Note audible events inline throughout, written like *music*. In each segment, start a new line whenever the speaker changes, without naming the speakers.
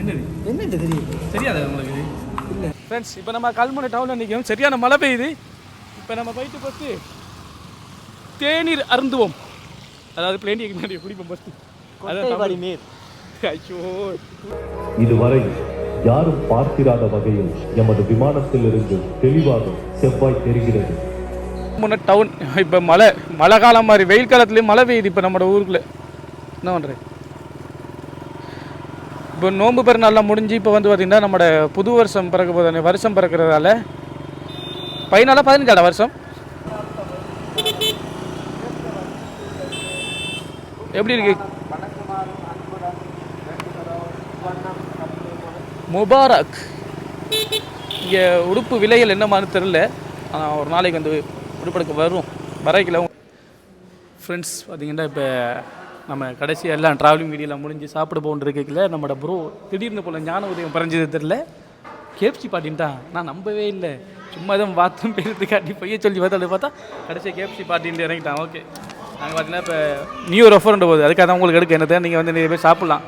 என்னது?
என்னட்டு தெரியுது
தெரியாது உங்களுக்கு
இல்லை.
ஃப்ரெண்ட்ஸ் இப்போ நம்ம கல்முனை டவுனில் நிற்கும் சரியான மழை பெய்யுது. இப்போ நம்ம போயிட்டு ஃபஸ்ட்டு தேநீர் அருந்துவோம். அதாவது பிளேண்டிக்கு முன்னாடி குடிப்போம் ஃபஸ்ட்டு
கொட்டைவாடி நீர்
ஐயோ.
இதுவரை யாரும் பார்த்திராத வகையில் எமது விமானத்திலிருந்து தெளிவாக செவ்வாய் தெரிகிறது.
முன்ன டவுன் இப்போ மழை மழை காலம் மாதிரி வெயில் காலத்துலேயும் மழை பெய்யுது இப்போ நம்ம ஊருக்குள்ள. என்ன பண்ணுறது இப்போ நோன்பு பெருநாள்லாம் முடிஞ்சு இப்போ வந்து பார்த்திங்கன்னா நம்மளோட புது வருஷம் பிறக்க போது வருஷம் பிறக்கிறதால பதினாலா பதினஞ்சாடா வருஷம்? எப்படி இருக்கு? முபாரக். இங்கே உடுப்பு விலைகள் என்னமான்னு தெரில ஆனால் ஒரு நாளைக்கு வந்து உடுப்படுக்க வரும். வரைக்கல ஃப்ரெண்ட்ஸ் பார்த்தீங்கன்னா இப்போ நம்ம கடைசியாக எல்லாம் ட்ராவலிங் வீடியோலாம் முடிஞ்சு சாப்பிட போகணுருக்கல நம்மளோட ப்ரோ திடீர்னு போல ஞான உதயம் பறஞ்சது தெரில கேப்சி பாட்டின்ட்டான் நான் நம்பவே இல்லை. சும்மா தான் வாத்தம் பேருக்கு காட்டி பொய்ய சொல்லி பார்த்தாலும் பார்த்தா கடைசியாக கேப்சி பாட்டின்ட்டு இறங்கிட்டான். ஓகே நாங்கள் பார்த்தீங்கன்னா இப்போ நியூ ரெஃபரண்ட் போகுது அதுக்காக தான் உங்களுக்கு எடுக்க என்னது நீங்கள் வந்து நிறைய பேர் சாப்பிட்லாம்.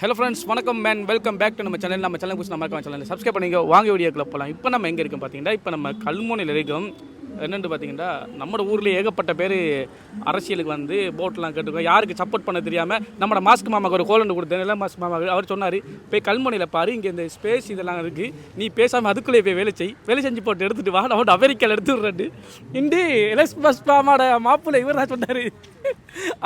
ஹலோ ஃப்ரெண்ட்ஸ் வணக்கம் மேன் வெல்கம் பேக் டு நம்ம சேனல் நம்ம சேனல் குறித்து நம்ம மறக்காம சேனல் சப்ஸ்கிரைப் பண்ணிங்க வாங்க வீடியோக்குள்ள போகலாம் இப்போ நம்ம எங்கே இருக்கோம் பார்த்தீங்கன்னா இப்போ நம்ம கல்முனையில் இருக்கோம். என்னென்னு பார்த்தீங்கன்னா நம்ம ஊரில் ஏகப்பட்ட பேர் அரசியலுக்கு வந்து போட்டெலாம் கேட்டுருக்கோம். யாருக்கு சப்போர்ட் பண்ண தெரியாமல் நம்ம மாஸ்க் மாமாவுக்கு ஒரு கோலண்டு கொடுத்தேன் இல்லை மாஸ்க் மாமா அவர் சொன்னார் போய் கல்முனையில் பாரு இங்கே இந்த ஸ்பேஸ் இதெல்லாம் இருக்குது நீ பேசாமல் அதுக்குள்ளே போய் வேலை செய். வேலை செஞ்சு போட்டு எடுத்துகிட்டு வா நான் அமெரிக்காவில் எடுத்து விட்றேன் இண்டி எலஸ் பஸ் பாமாட மாப்பிள்ளை இவர் தான் சொன்னார்.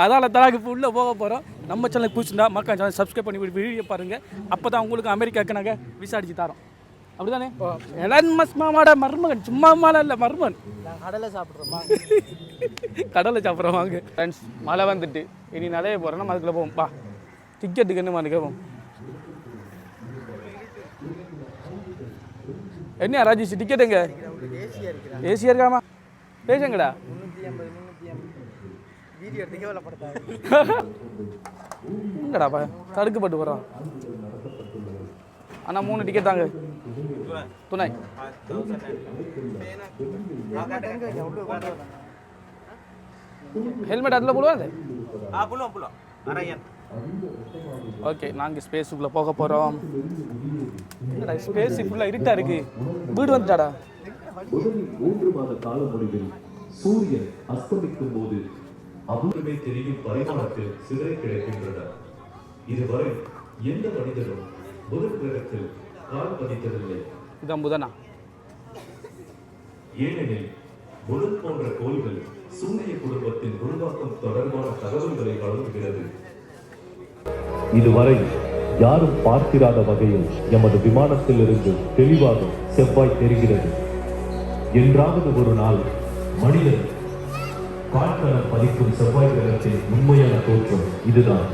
அதால் தான் இப்போ உள்ளே போக போகிறோம் நம்ம சேனல் பிடிச்சிருந்தா மக்கள் சேனல் சப்ஸ்கிரைப் பண்ணி வீடியோ பாருங்கள் அப்போ தான் உங்களுக்கு அமெரிக்காவுக்கு நாங்கள் விசாரிச்சு தரோம். அப்படிதானே? எலன் மஸ் மாமாட மருமகன் சும்மா மாலை இல்லை மருமகன்.
கடலை சாப்பிட்றோமா
கடலை சாப்பிட்றோம் வாங்க. ஃப்ரெண்ட்ஸ் மழை வந்துட்டு. இனி நிறைய போகிறோம் நம்ம அதுக்குள்ளே போவோம். பா டிக்கெட்டுக்கு என்ன மாதிரி கேட்போம் என்ன ராஜேஷ் டிக்கெட் எங்க? ஏசியா இருக்காமா? பேசுங்கடா. *laughs* எங்கடாப்பா தடுக்கப்பட்டு போகிறோம் அண்ணா மூணு டிக்கெட் தாங்க. துணை. ஹெல்மெட் அதில்.
Arayan.
ஓகே நாங்கள் ஸ்பேஸுக்குள்ளே போக போகிறோம் என்னடா ஸ்பேஸ் ஃபுல்லாக இருட்டாக இருக்கு? வீடு வந்துட்டாடா.
மூன்று மாத கால முடிவில் சூரியன் அஸ்தமிக்கும் போது அபூர்வமே தெரியும் பரிமாணத்தில் சிதறி கிடக்கின்றன. இதுவரை எந்த மனிதனும் முதல் கிரகத்தில் கால் பதித்ததில்லை.
இதான் புதனா
ஏனெனில் முதல் போன்ற கோள்கள் சூரிய குடும்பத்தின் உருவாக்கம் தொடர்பான தகவல்களை வழங்குகிறது. இதுவரை யாரும் பார்த்திராத வகையில் எமது விமானத்திலிருந்து தெளிவாக செவ்வாய் தெரிகிறது. என்றாவது ஒரு நாள் மனிதன் கால்கலம் பதிக்கும் செவ்வாய் கிரகத்தின் உண்மையான தோற்றம் இதுதான்.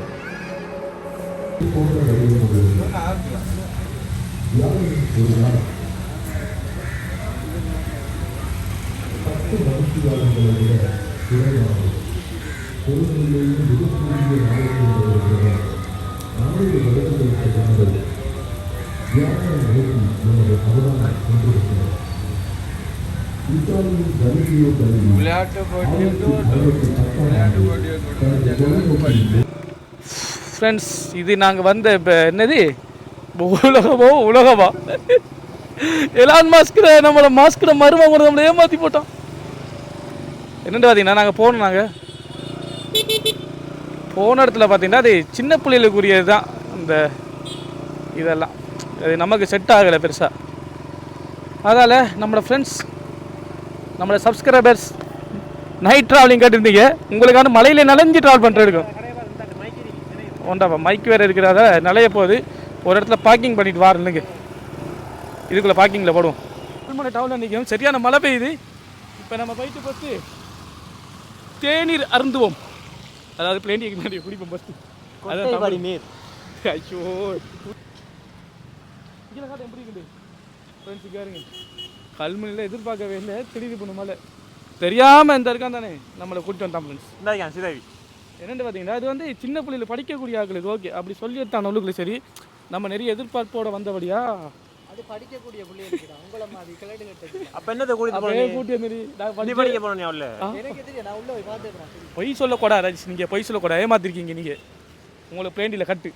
ஃப்ரெண்ட்ஸ் இது நாங்கள் வந்த இப்போ என்னது? உலகமோ உலகமா? எலான் மாஸ்கரை நம்மளை மாஸ்கரை மருமகம் நம்மளை ஏமாற்றி போட்டோம் என்னென்னு பார்த்தீங்கன்னா நாங்கள் போனோம் நாங்கள் போன இடத்துல பார்த்தீங்கன்னா அது சின்ன பிள்ளைகளுக்குரியது தான் அந்த இதெல்லாம். அது நமக்கு செட் ஆகலை பெருசாக அதால் நம்மளோட ஃப்ரெண்ட்ஸ் நம்மளோட சப்ஸ்கிரைபர்ஸ் நைட் ட்ராவலிங் கேட்டிருந்தீங்க. உங்களுக்கான மலையில் நனைஞ்சு ட்ராவல் பண்ணுறதுக்கும் ஒன்றாப்பா மைக் வேறு இருக்கிறதால நலைய போகுது. ஒரு இடத்துல பார்க்கிங் பண்ணிட்டு வார இல்லைங்க. இதுக்குள்ளே பார்க்கிங்கில் போடுவோம். கல்முனை டவுனில் நிற்கும் சரியான மழை பெய்யுது. இப்போ நம்ம போயிட்டு ஃபஸ்ட்டு தேநீர் அருந்துவோம். அதாவது பிளேண்டிக்கு முன்னாடி குடிப்போம் ஃபஸ்ட்டு
கொட்டைவாடி நீர்
ஐயோ. இங்கே காட்டு எப்படி இருக்குது? ஃப்ரெண்ட்ஸ் இருங்க கல்முனையில் எதிர்பார்க்கவே இல்லை திடீர்னு பண்ண மழை. தெரியாமல் இந்த இருக்கான் தானே நம்மளை கூட்டிட்டு வந்தான் ஃப்ரெண்ட்ஸ்
yang sidawi.
என்னென்னு பார்த்தீங்கன்னா இது வந்து சின்ன பிள்ளைகள் படிக்கக்கூடிய ஆட்களுக்கு ஓகே அப்படி சொல்லி எடுத்தான் உள்ளுக்குள்ள சரி. நம்ம நிறைய எதிர்பார்ப்போட வந்தபடியா
வந்து படிக்கக்கூடிய பிள்ளை இருக்கிறா உங்களை மாதிரி கிளடு கட்டது
அப்ப என்னத்தை கூட்டிட்டு போனீங்க?
கூட்டி வந்து
நீ
படிக்க
படிக்க போன உள்ள
எனக்கு தெரியும். நான் உள்ள போய்
பொய் சொல்லக்கூடாது ராஜேஷ். நீங்கள் பொய் சொல்லக்கூடாது ஏமாத்திருக்கீங்க நீங்கள் உங்களை பிளேண்டியில் கட்டு.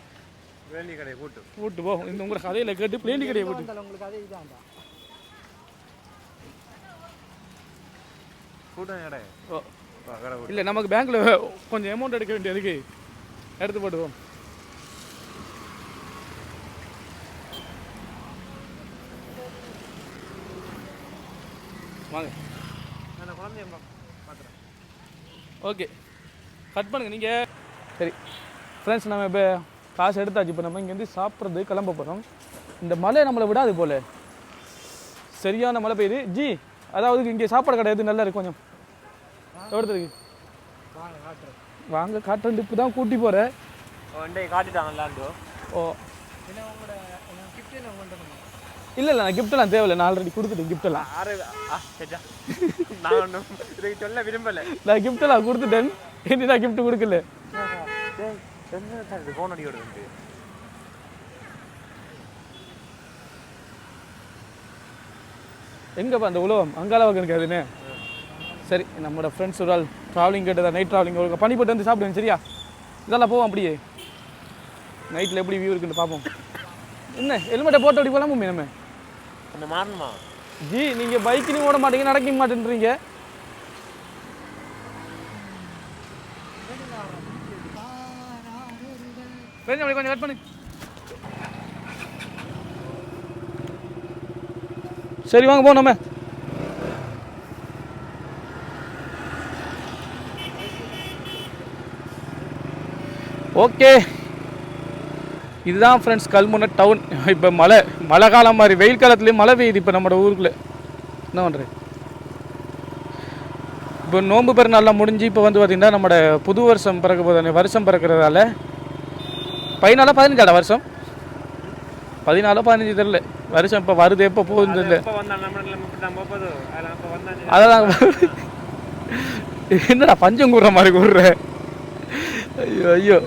வேலி கடை கூட்டு.
கூட்டு போ. இந்த உங்களை கதையில் கேட்டு பிளேண்டி கடையை போட்டு
வந்தாலும் உங்களுக்கு அதே இதாண்டா
கூட்டம் கடை
ஓ.
கடை கூட்டு.
இல்லை நமக்கு பேங்க்கில் கொஞ்சம் அமௌண்ட் எடுக்க வேண்டியதுக்கு எடுத்து போட்டுவோம் வாங்க.
நான் குழந்தைய பார்த்துறேன்
ஓகே. கட் பண்ணுங்க நீங்கள் சரி. ஃப்ரெண்ட்ஸ் நம்ம இப்போ காசு எடுத்தாச்சு. இப்போ நம்ம இங்கேருந்து சாப்பிட்றது கிளம்ப போகிறோம் இந்த மழை நம்மளை விடாது போல. சரியான மழை பெய்யுது. ஜி அதாவது இங்கே சாப்பாடு கடை எது நல்லா இருக்கு கொஞ்சம்? எவ்வளோ இருக்கு?
வாங்க காட்டுறேன்.
இப்போ தான் கூட்டி போகிறேன்
வண்டி காட்டிட்டாங்களாண்டோ
ஓ. இல்லை இல்லை நான் கிஃப்ட்டெல்லாம் தேவையில்லை. நான் ஆல்ரெடி கொடுத்துட்டேன் கிஃப்ட்டெல்லாம்
நான் ஒன்றும் இதை சொல்ல விரும்பல.
நான் கிஃப்ட்டெல்லாம் கொடுத்துட்டேன். இனி நான் கிஃப்ட் கொடுக்கல.
ஃபோன் அடி வருது
எங்கப்பா அந்த உலகம்? அங்கால பக்கம் இருக்காதுன்னு சரி நம்மளோட ஃப்ரெண்ட்ஸ் ஒரு ஆள் ட்ராவலிங் கேட்டதா? நைட் ட்ராவலிங் ஒரு பண்ணி போட்டு வந்து சாப்பிடுங்க சரியா? இதெல்லாம் போவோம் அப்படியே. நைட்டில் எப்படி வியூ இருக்குன்னு பார்ப்போம். என்ன ஹெல்மெட்டை போட்டு அப்படி போலாமுமே நம்ம
கொஞ்சம் மாறணுமா?
ஜி நீங்கள் பைக்கிலையும் ஓட மாட்டீங்க நடக்க மாட்டேன்றீங்க. கொஞ்சம் அப்படி கொஞ்சம் பண்ணு. சரி வாங்க போ நம்ம. ஓகே இதுதான் ஃப்ரெண்ட்ஸ் கல்முனை டவுன் இப்போ மலை மழை காலம் மாதிரி வெயில் காலத்துலேயும் மழை பெய்யுது இப்போ நம்ம ஊருக்குள்ள. என்ன பண்ணுறது இப்போ நோன்பு பெருநாள்லாம் முடிஞ்சு இப்போ வந்து பார்த்திங்கன்னா நம்ம புது வருஷம் பிறக்க போது வருஷம் பிறக்கிறதால பதினாலா பதினஞ்சாடா வருஷம்? பதினாலோ பதினஞ்சு தெரியல. வருஷம் இப்போ வருது எப்போ தெரியல.
போகுது. வந்தா
அதெல்லாம் என்னடா பஞ்சம் கூடுற மாதிரி கூடுற? ஐயோ ஐயோ.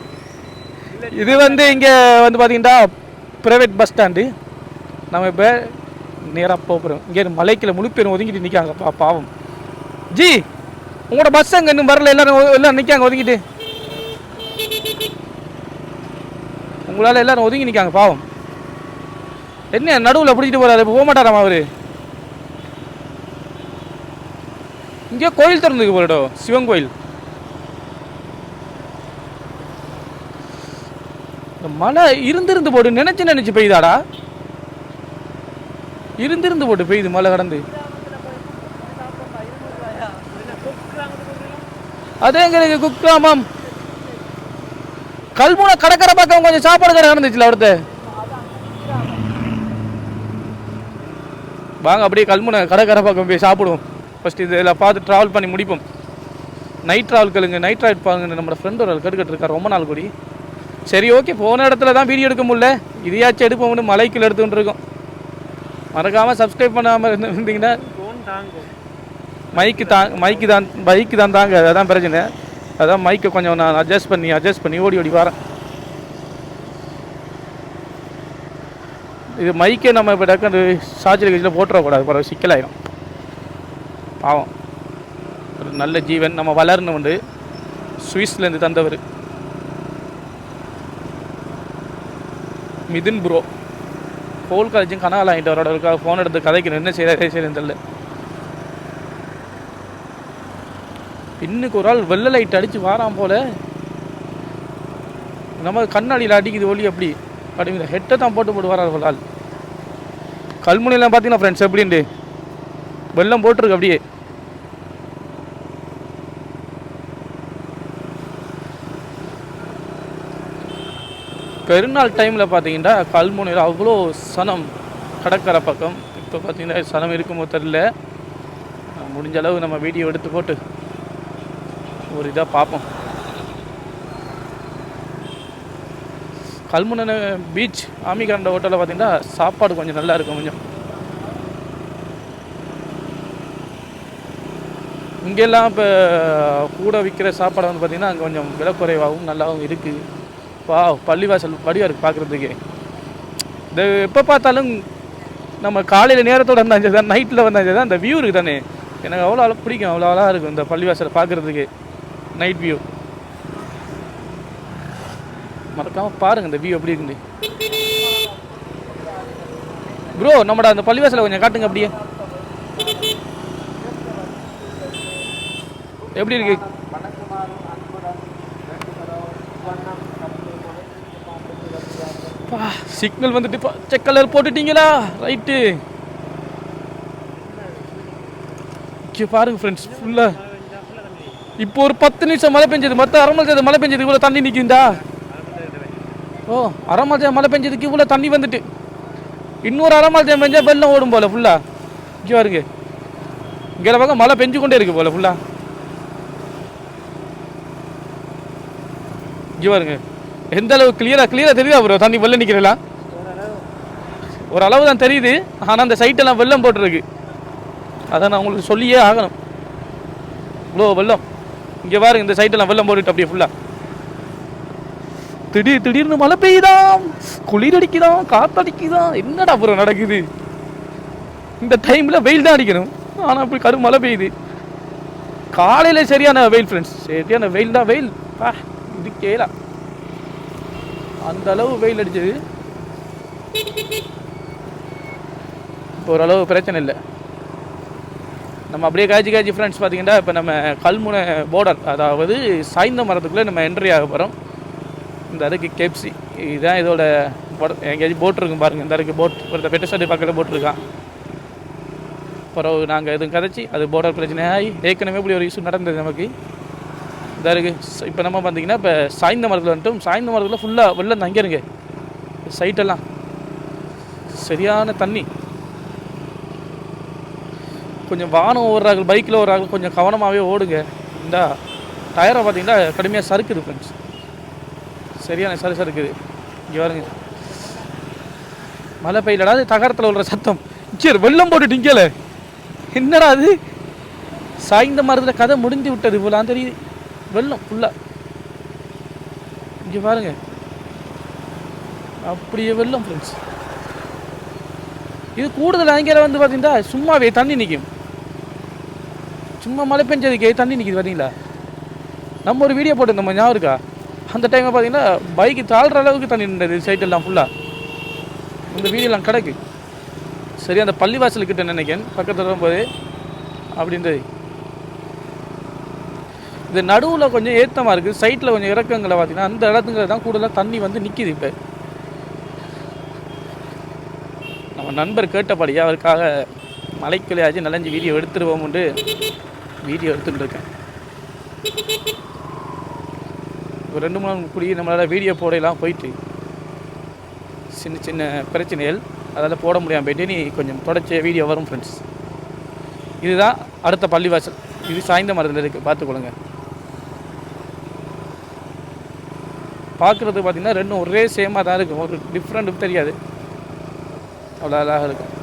இது வந்து இங்கே வந்து பார்த்தீங்கன்னா ப்ரைவேட் பஸ் ஸ்டாண்டு நம்ம இப்போ நேராக போகிறோம் இங்கே மலைக்கில் முழு பேரும் ஒதுங்கிட்டு நிற்காங்க பா பாவம். ஜி உங்களோட பஸ் அங்கே இன்னும் வரல? எல்லாரும் எல்லாரும் நிற்காங்க ஒதுங்கிட்டு. உங்களால் எல்லாரும் ஒதுங்கி நிற்காங்க பாவம். என்ன நடுவில் பிடிச்சிட்டு போகிறாரு இப்போ போக மாட்டாராமா அவரு? இங்கே கோயில் திறந்துக்கு போலடோ சிவன் கோயில். இந்த மழை இருந்திருந்து நினச்சி நினைச்சு நினைச்சு இருந்திருந்து போட்டு பெய்யுது மழை கடந்து. அதே எங்களுக்கு குக்கிராமம். கல்முனை கடற்கரை பக்கம் கொஞ்சம் சாப்பாடு கடை நடந்துச்சுல அடுத்த. வாங்க அப்படியே கல்முனை கடற்கரை பக்கம் போய் சாப்பிடுவோம். ஃபஸ்ட் இதில் பார்த்து ட்ராவல் பண்ணி முடிப்போம். நைட் ட்ராவல் கழுங்க நைட் ரைட் பாருங்க. நம்ம ஃப்ரெண்ட் ஒரு கட்டுக்கிட்டு இருக்கார். ரொம்ப நாள் கூடி. சரி ஓகே போன இடத்துல தான் வீடியோ எடுக்க முடியல. இதையாச்சும் எடுப்போம்னு மலைக்குள்ள எடுத்துகிட்டு இருக்கோம். மறக்காமல் சப்ஸ்கிரைப் பண்ணாமல் இருந்தீங்கன்னா மைக்கு தான் மைக்கு தான் பைக்கு தான் தாங்க அதான் பிரச்சனை. அதான் மைக்கை கொஞ்சம் நான் அட்ஜஸ்ட் பண்ணி அட்ஜஸ்ட் பண்ணி ஓடி ஓடி வரேன். இது மைக்கே நம்ம இப்போ அந்த சார்ஜர் கட்சியில் போட்டுறக்கூடாது பிறகு சிக்கலாயிடும். பாவம். ஒரு நல்ல ஜீவன் நம்ம வளரணும் உண்டு. சுவிஸ்லேருந்து தந்தவர். மிதின் ப்ரோ கோல் காலேஜும் கனால் ஆகிட்டு அவரோட ஃபோன் எடுத்து கதைக்கணும் என்ன செய்யறது செய்யறதுன்னு தெரியல பின்னுக்கு ஒரு ஆள் வெள்ளை லைட் அடிச்சு வாரான் போல. நம்ம கண்ணாடியில் அடிக்குது ஒளி அப்படி. அப்படிங்கிற ஹெட்டை தான் போட்டு போட்டு வரார் ஒரு ஆள். கல்முனையெல்லாம் பார்த்தீங்கன்னா ஃப்ரெண்ட்ஸ் எப்படின்ட்டு வெள்ளம் போட்டிருக்கு அப்படியே. பெருநாள் டைமில் பார்த்தீங்கன்னா கல்முனையில் அவ்வளோ சனம் கடற்கரை பக்கம். இப்போ பார்த்தீங்கன்னா சனம் இருக்குமோ தெரில முடிஞ்ச அளவு நம்ம வீடியோ எடுத்து போட்டு ஒரு இதாக பார்ப்போம். கல்முனை பீச் ஆமிகாண்ட ஹோட்டலில் பார்த்தீங்கன்னா சாப்பாடு கொஞ்சம் நல்லா இருக்கும் கொஞ்சம். இங்கெல்லாம் இப்போ கூட விற்கிற சாப்பாடு வந்து பார்த்திங்கன்னா அங்கே கொஞ்சம் விலை குறைவாகவும் நல்லாவும் இருக்குது பா பள்ளிவாசல் வடிவாக இருக்குது பார்க்குறதுக்கு இது எப்போ பார்த்தாலும் நம்ம காலையில் நேரத்தோட வந்தாச்சு தான் நைட்டில் வந்தாச்சு தான் அந்த வியூ இருக்குது தானே எனக்கு அவ்வளோ அழகு பிடிக்கும் அவ்வளோ அழகாக இருக்கும் இந்த பள்ளிவாசலை பார்க்குறதுக்கு நைட் வியூ மறக்காமல் பாருங்கள் இந்த வியூ எப்படி இருக்குது ப்ரோ நம்மட அந்த பள்ளிவாசலை கொஞ்சம் காட்டுங்க அப்படியே. எப்படி பா சிக்னல் வந்துட்டு பச்சை கலர் போட்டுட்டீங்களா? ரைட்டு இங்கே பாருங்க ஃப்ரெண்ட்ஸ் ஃபுல்லாக இப்போ ஒரு பத்து நிமிஷம் மழை பெஞ்சது மற்ற அரை மணி மழை பெஞ்சது இவ்வளோ தண்ணி நிற்குண்டா ஓ அரை மணி மழை பெஞ்சதுக்கு இவ்வளோ தண்ணி வந்துட்டு. இன்னொரு அரை மணி பெஞ்சா வெள்ளம் ஓடும் போல ஃபுல்லாக இங்கே பாருங்க. இங்கே பக்கம் மழை பெஞ்சு கொண்டே இருக்கு போல் ஃபுல்லாக இங்கே பாருங்க. எந்த அளவு கிளியராக கிளியராக தெரியுதா ப்ரோ தண்ணி வெள்ளம் நிற்கிறலாம் ஒரு அளவு தான் தெரியுது. ஆனால் அந்த சைட்டெல்லாம் வெள்ளம் போட்டிருக்கு. அதை நான் உங்களுக்கு சொல்லியே ஆகணும். இவ்வளோ வெள்ளம். இங்கே பாருங்க இந்த சைட்டெல்லாம் வெள்ளம் போட்டுட்டு அப்படியே ஃபுல்லாக திடீர் திடீர்னு மழை பெய்யுதான் குளிர் அடிக்குதாம் காத்தடிக்குதாம் என்னடா அப்புறம் நடக்குது? இந்த டைமில் வெயில் தான் அடிக்கணும். ஆனால் அப்படி கடும் மழை பெய்யுது. காலையில் சரியான வெயில் ஃப்ரெண்ட்ஸ் சரியான வெயில் தான் வெயில். இது கேலா அந்த அளவு வெயில் அடிச்சது. இப்போ ஓரளவு பிரச்சனை இல்லை. நம்ம அப்படியே காய்ச்சி காய்ச்சி ஃப்ரெண்ட்ஸ் பார்த்தீங்கன்னா இப்போ நம்ம கல்முனை போர்டர் அதாவது சாய்ந்த மரத்துக்குள்ளே நம்ம என்ட்ரி ஆக போகிறோம் இந்த அதுக்கு கேப்சி இதுதான் இதோட எங்கேயாச்சும் போட் இருக்கும் பாருங்கள் இந்த அதுக்கு போட் ஒருத்த பெட்ட பக்கத்தில் போட் இருக்கான் பிறகு நாங்கள் எதுவும் கதைச்சி அது போர்டர் பிரச்சனை ஆகி ஏற்கனவே இப்படி ஒரு இஷ்யூ நடந்தது நமக்கு. இதாக இருக்குது இப்போ நம்ம பார்த்தீங்கன்னா இப்போ சாய்ந்த மரத்தில் வந்துட்டும் சாய்ந்த மரத்தில் ஃபுல்லாக வெள்ளம் தங்கிருங்க சைட்டெல்லாம் சரியான தண்ணி. கொஞ்சம் வானம் ஓடுறாங்க பைக்கில் ஓடுறாங்க கொஞ்சம் கவனமாகவே ஓடுங்க. இந்த டயரை பார்த்தீங்கன்னா கடுமையாக சறுக்குது ஃப்ரெண்ட்ஸ் சரியான சரி சறுக்குது. இங்கே பாருங்க. மழை பெய்யலடா அது தகரத்தில் உள்ள சத்தம். சரி வெள்ளம் போட்டுட்டு என்னடா அது? சாய்ந்த மரத்தில் கதை முடிஞ்சு விட்டது இவ்வளோ தெரியுது. வெள்ளம் ஃபுல்லாக இங்கே பாருங்க. அப்படியே வெள்ளம் ஃப்ரெண்ட்ஸ் இது கூடுதல் அங்கே வந்து பார்த்தீங்கன்னா சும்மாவே தண்ணி நிற்கும் சும்மா மழை பெஞ்சதுக்கே தண்ணி நிற்கிது பார்த்தீங்களா நம்ம ஒரு வீடியோ போட்டிருந்தோம் ஞாபகம் இருக்கா? அந்த டைமில் பார்த்தீங்கன்னா பைக்கு தாழ்கிற அளவுக்கு தண்ணி நின்றது சைட்டெல்லாம் ஃபுல்லாக இந்த வீடியோலாம் கிடக்கு. சரி அந்த பள்ளிவாசல் கிட்ட நினைக்கிறேன். பக்கத்தில் வரும்போது அப்படின்றது. இது நடுவில் கொஞ்சம் ஏத்தமாக இருக்குது சைட்டில் கொஞ்சம் இறக்கங்களை பார்த்தீங்கன்னா அந்த இடத்துங்கிறது தான் கூடுதலாக தண்ணி வந்து நிற்கிது இப்போ. நம்ம நண்பர் கேட்டபடியே அவருக்காக மலைக்குள்ளையாச்சும் நனைஞ்சு வீடியோ எடுத்துருவோம்னு வீடியோ எடுத்துகிட்டு இருக்கேன். ஒரு ரெண்டு மூணு நாள் கூடி நம்மளால் வீடியோ போடையெல்லாம் போயிட்டு. சின்ன சின்ன பிரச்சனைகள் அதால் போட முடியாமல் போயிட்டு நீ கொஞ்சம் தொடச்ச வீடியோ வரும் ஃப்ரெண்ட்ஸ் இதுதான் அடுத்த பள்ளிவாசல். இது சாய்ந்த மரத்தில் இருக்குது பார்த்துக்கொள்ளுங்க. பார்க்குறது பார்த்திங்கன்னா ரெண்டும் ஒரே சேமாக தான் இருக்கும். ஒரு டிஃப்ரெண்ட் தெரியாது. அவ்வளோ அழகாக இருக்கும்.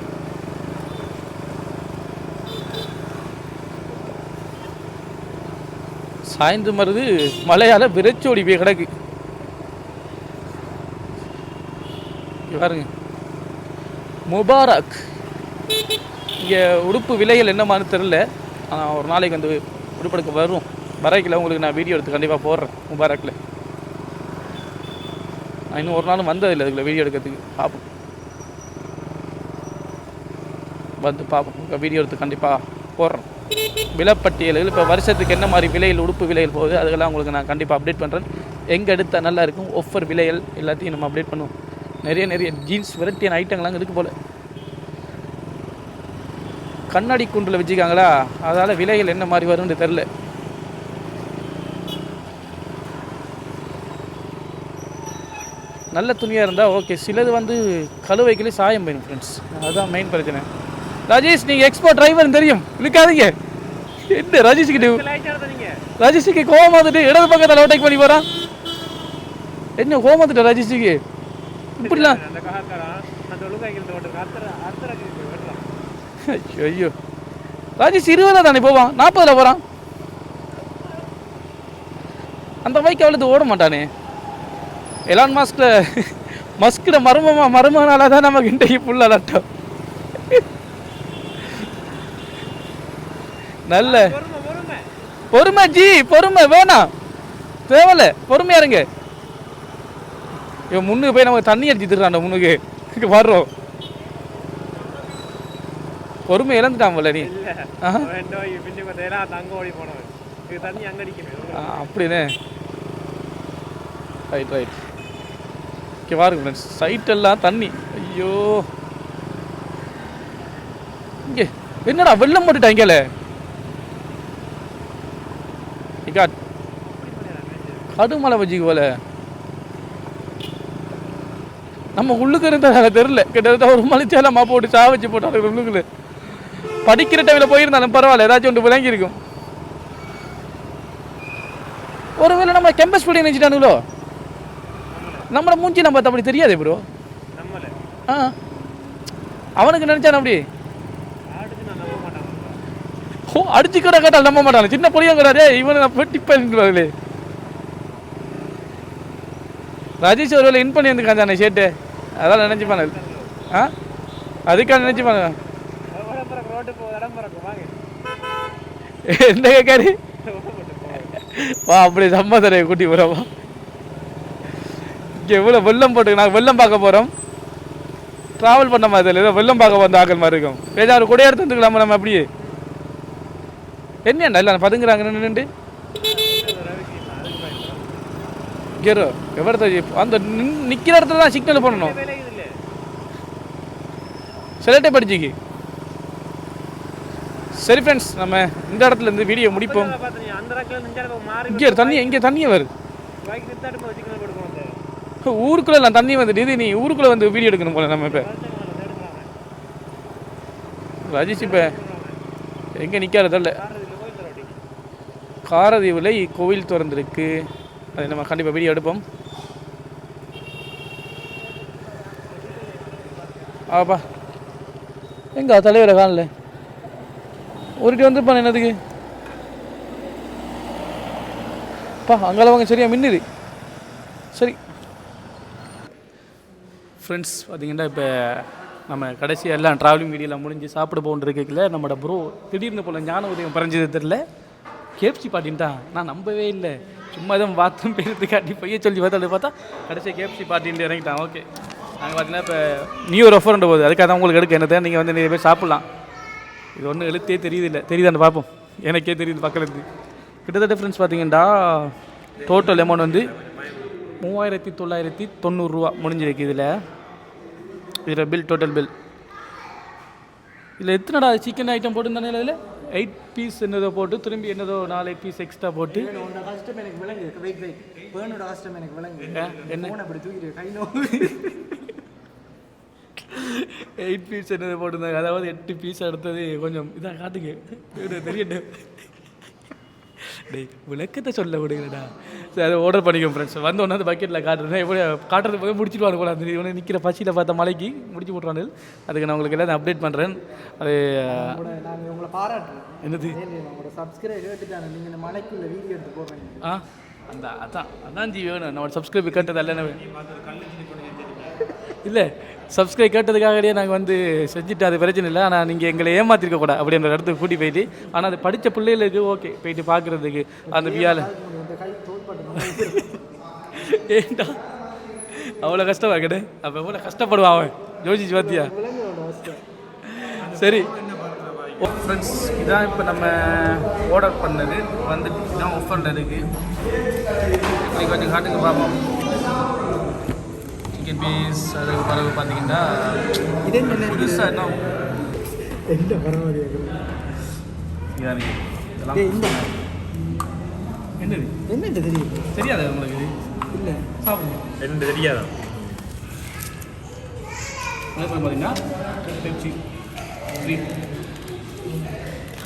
சாய்ந்து மருது மலையால் விரைச்சோடி போய் கிடக்கு. பாருங்க. முபாரக். இங்கே உடுப்பு விலைகள் என்னமான்னு தெரில ஆனால் ஒரு நாளைக்கு வந்து உடுப்பெடுக்க வரும். வரைக்கில். உங்களுக்கு நான் வீடியோ எடுத்து கண்டிப்பாக போடுறேன். முபாரக்கில் நான் இன்னும் ஒரு நாளும் வந்ததில்லை இதுக்குள்ள வீடியோ எடுக்கிறதுக்கு. பார்ப்போம் வந்து பார்ப்போம் வீடியோ எடுத்து கண்டிப்பாக போடுறோம். விலைப்பட்டியல்கள் இப்போ வருஷத்துக்கு என்ன மாதிரி விலையில் உடுப்பு விலையில் போகுது அதுக்கெல்லாம் உங்களுக்கு நான் கண்டிப்பாக அப்டேட் பண்ணுறேன் எங்கே எடுத்தால் நல்லா இருக்கும் ஒவ்வொரு விலைகள் எல்லாத்தையும் நம்ம அப்டேட் பண்ணுவோம். நிறைய நிறைய ஜீன்ஸ் வெரைட்டியான ஐட்டங்கள்லாம் இருக்கு போல். கண்ணாடி குண்டில் வச்சுருக்காங்களா? அதால் விலைகள் என்ன மாதிரி வரும்னு தெரில நல்ல துணியாக இருந்தால் ஓகே சிலது வந்து கழுவைக்கிலே சாயம் போயிடும் ஃப்ரெண்ட்ஸ் அதுதான் மெயின் பிரச்சனை. ராஜேஷ் நீங்கள் எக்ஸ்போர்ட் டிரைவர் தெரியும். இழுக்காதீங்க. என்ன ராஜேஷ் கிட்ட? ராஜேஷுக்கு கோவம் வந்துட்டு இடது பக்கத்தில் ஓட்டேக் பண்ணி போகிறான் என்ன கோவம் வந்துட்ட ராஜேஷுக்கு? இப்படிலாம் ஐயோ ராஜேஷ் இருபதுல தானே போவான்? நாற்பதுல போகிறான் அந்த பைக் அவ்வளோது ஓட மாட்டானே. எலான் மாஸ்கில் மஸ்கில் மர்மமாக மர்மனால தான் நமக்கு இன்றைக்கு ஃபுல் அலட்டம் நல்ல
பொறுமை
ஜி பொறுமை வேணாம் தேவலை பொறுமையா இருங்க. இவன் முன்னுக்கு போய் நமக்கு தண்ணி அடிச்சு தர்றான் முன்னுக்கு. வர்றோம் பொறுமை இழந்துட்டான் நீ. அப்படின்னு ரைட் ரைட் ஓகே பாருங்க ஃப்ரெண்ட்ஸ் சைட்டெல்லாம் தண்ணி. ஐயோ. இங்கே என்னடா வெள்ளம் போட்டுட்டாங்கல இக்கா கடுமலை வச்சுக்கு போல. நம்ம உள்ளுக்கு இருந்ததால தெரில கிட்டத்தட்ட ஒரு மலைச்சேலமா போட்டு சா வச்சு போட்டாங்க உள்ளுக்குள்ள. படிக்கிற டைமில் போயிருந்தாலும் பரவாயில்ல ஏதாச்சும் ஒன்று விளங்கி இருக்கும் ஒருவேளை நம்ம கேம்பஸ் பிள்ளை நினைச்சிட்டானுங்களோ? நம்மளை மூஞ்சி நம்ம அப்படி தெரியாதே ப்ரோ ஆ. அவனுக்கு நினைச்சான் அப்படி? ஓ அடிச்சு கூட கேட்டால் நம்ப மாட்டான். சின்ன பொடியும் கிடையாது இவனை நான் வெட்டிப்பாங்களே ராஜேஷ் ஒருவேளை இன் பண்ணி வந்துருக்கான் ஷேட்டு அதான் நினைச்சுப்பானு ஆ? அதுக்காக நினைச்சுப்பானு எந்த கேட்காரு வா அப்படி சம்மதரை கூட்டி போகிறோம் இங்கே எவ்வளோ வெள்ளம் போட்டு நாங்கள் வெள்ளம் பார்க்க போகிறோம் ட்ராவல் பண்ண மாதிரி தெரியல. ஏதோ வெள்ளம் பார்க்க வந்த ஆக்கள் மாதிரி இருக்கும். ஏதாவது கூட எடுத்து வந்துக்கலாமா நம்ம அப்படியே. என்ன இல்லை பதுங்குறாங்க நின்றுட்டு கேரோ எவ்வளோ அந்த நிக்கிற இடத்துல தான் சிக்னல் பண்ணணும்.
இல்ல
செலக்டே படிச்சுக்கு. சரி ஃப்ரெண்ட்ஸ் நம்ம இந்த இடத்துல இருந்து வீடியோ முடிப்போம். இங்கே தண்ணி இங்கே தண்ணியே வருது ஊருக்குள்ள நான் தண்ணி வந்துட்டு இது நீ ஊருக்குள்ள வந்து வீடியோ எடுக்கணும் போல நம்ம இப்போ. ரஜிஷ் இப்ப இப்போ எங்கே நிற்காததில்ல
காரணம்
காரதீவில் கோவில் திறந்திருக்கு. அது நம்ம கண்டிப்பாக வீடியோ எடுப்போம். ஆப்பா. எங்க தலைவரை காணல? ஒருட்டி வந்துருப்பான் என்னதுக்கு? பா அங்கெல்லாம் சரியா மின்னுது. சரி. ஃப்ரெண்ட்ஸ் பார்த்தீங்கன்னா இப்போ நம்ம கடைசி எல்லாம் ட்ராவலிங் வீடியோலாம் முடிஞ்சு சாப்பிட போகணுருக்கல நம்மளோட ப்ரோ திடீர்னு போல ஞான உதயம் பறஞ்சது தெரில கேப்சி பாட்டின்ட்டான் நான் நம்பவே இல்லை. சும்மா தான் பாத்ரூம் பேருக்கு காட்டி பைய சொல்லி பார்த்தாலும் பார்த்தா கடைசியாக கேப்சி பாட்டின்ட்டு இறங்கிட்டான். ஓகே நாங்கள் பார்த்தீங்கன்னா இப்போ நியூ ரெஃபரண்ட் போகுது அதுக்காக தான் உங்களுக்கு எடுக்க என்னதான் நீங்கள் வந்து நிறைய பேர் சாப்பிட்லாம். இது ஒன்றும் எழுத்தே தெரியுது இல்லை தெரியுதான்னு பார்ப்போம் எனக்கே தெரியுது பக்கத்துலேருந்து. கிட்டத்தட்ட ஃப்ரெண்ட்ஸ் பார்த்தீங்கன்னா டோட்டல் அமௌண்ட் வந்து மூவாயிரத்தி தொள்ளாயிரத்தி தொண்ணூறுரூவா முடிஞ்சிருக்கு இதில் இதில் பில் டோட்டல் பில் இதில் எத்தனைடா சிக்கன் ஐட்டம் போட்டுருந்தானே இதில்? எயிட் பீஸ் என்னதோ போட்டு திரும்பி என்னதோ நாலு எயிட் பீஸ் எக்ஸ்ட்ரா போட்டு
கஷ்டம் எனக்கு விளங்கு வெயிட் வெயிட் பேர்னோட கஷ்டம் எனக்கு விளங்கு
என்ன?
அப்படி தூக்கிட்டு கை நோ
எயிட் பீஸ் என்னது போட்டிருந்தாங்க. அதாவது எட்டு பீஸ் அடுத்தது கொஞ்சம் இதாக காட்டுங்க. தெரியட்டும் டேய் விளக்கத்தை சொல்ல விடுங்கடா. சரி அதை ஆர்டர் பண்ணிக்கோ ஃப்ரெண்ட்ஸ் வந்து ஒன்று வந்து பக்கெட்டில் காட்டுறேன். எப்படி காட்டுறது போய் முடிச்சிட்டு போல அந்த இவனை நிற்கிற பசியில் பார்த்த மலைக்கு முடிச்சு போட்டுருவாங்க அதுக்கு நான் உங்களுக்கு எல்லாத்தையும் அப்டேட் பண்ணுறேன் அது
உங்களை பாராட்டுறேன்
என்னது?
ஏன் உங்களோட சப்ஸ்கிரைப் கேட்டுட்டாங்க நீங்கள் இந்த மலைக்குள்ள வீடியோ எடுத்து போடுறீங்க
ஆ? அந்த அதான். அதான் ஜி வேணும். நம்ம சப்ஸ்கிரைப் கேட்டது அல்ல இல்லை சப்ஸ்கிரைப் கேட்டதுக்காகவே நாங்கள் வந்து செஞ்சுட்டு அது பிரச்சனை இல்லை. ஆனால் நீங்கள் எங்களை ஏமாத்திருக்க கூடாது. அப்படின்ற இடத்துக்கு கூட்டி போயிட்டு ஆனால் அது படித்த பிள்ளைகளுக்கு ஓகே போயிட்டு பார்க்குறதுக்கு அந்த வியால ஏண்டா? அவ்வளோ கஷ்டமா கடை அப்போ எவ்வளோ கஷ்டப்படுவான் அவன்? யோசிச்சு பார்த்தியா சரி. ஃப்ரெண்ட்ஸ் இதான் இப்போ நம்ம ஆர்டர் பண்ணது. வந்துட்டு இதான் ஆஃபரில் இருக்குது இப்படி கொஞ்சம் காட்டுங்க பார்ப்போம் பீஸ் அதுக்கு பிறகு பார்த்தீங்கன்னா
இதே என்ன
புதுசாக என்ன?
எந்த இந்த
என்னது?
என்ன தெரியும்
தெரியாது உங்களுக்கு இது?
இல்லை.
சாப்பிடுங்க.
என்ன தெரியாதா?
அதுக்கப்புறம் பார்த்தீங்கன்னா பெப்சி. ஃப்ரீ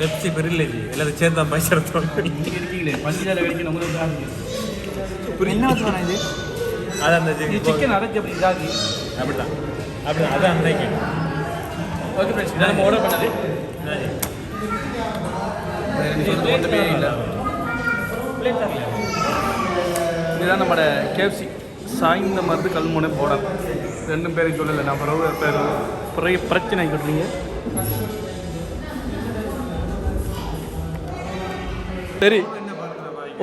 பெப்சி பெரியல எல்லாரும் சேர்ந்தா பைசா
இருக்கீங்களே பஞ்சால கிடைக்க நம்ம வந்து
என்ன இது?
அது அந்த
சிக்கன் அரைச்சி அப்படி இதாகி.
அப்படிதான். அப்படிதான் அதான் அன்றைக்கு
ஓகே ஃப்ரெண்ட்ஸ் இதான் நம்ம ஆர்டர் பண்ணது. ஒன்றுமே இல்லை. இதுதான் நம்மளோட கேஎஃப்சி சாய்ந்த மருந்து கல்முனை போடம் ரெண்டும் பேரையும் சொல்லலை நான் பிறகு பேர் பிறகு பிரச்சனை சொல்கிறீங்க சரி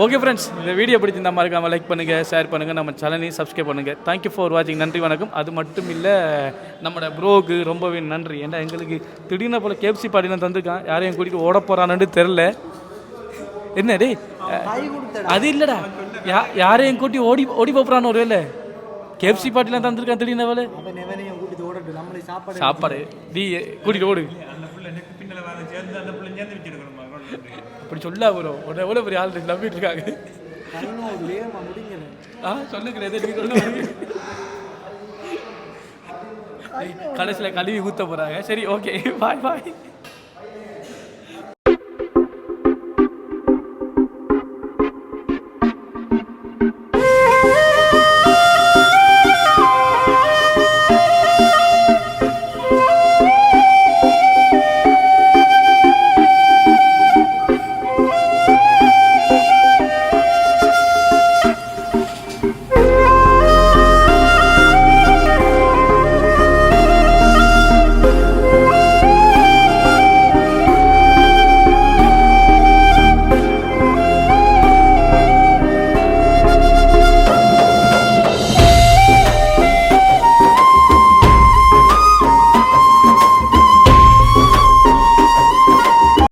ஓகே ஃப்ரெண்ட்ஸ் இந்த வீடியோ பிடிச்சிருந்தா மறக்காமல் லைக் பண்ணுங்கள் ஷேர் பண்ணுங்கள் நம்ம சேனலையும் சப்ஸ்கிரைப் பண்ணுங்கள் தேங்க்யூ ஃபார் வாட்சிங் நன்றி வணக்கம். அது மட்டும் இல்லை நம்மளோட ப்ரோக்கு ரொம்பவே நன்றி. ஏன்னா எங்களுக்கு திடீர்னு போல் கேப்சி பாட்டிலாம் தந்திருக்கான் யாரையும் கூட்டிகிட்டு ஓட போகிறான்னு தெரில என்ன
கொடுத்தடா
அது இல்லைடா. யா யாரையும் கூட்டி ஓடி ஓடி போகிறான்னு ஒரு வேலை கேப்சி பாட்டிலாம் தந்திருக்கான் திடீர்னு வேலை
சாப்பாடு
சாப்பாடு நீ கூட்டிகிட்டு ஓடு. அப்படி சொல்ல ப்ரோ உன்னை எவ்வளோ பெரிய ஆள் நம்பிட்டு இருக்காங்க. ஆ சொல்லுங்க எதை நீ சொல்லுங்க. கடைசியில் கழுவி ஊற்ற போகிறாங்க சரி ஓகே. பாய் பாய்.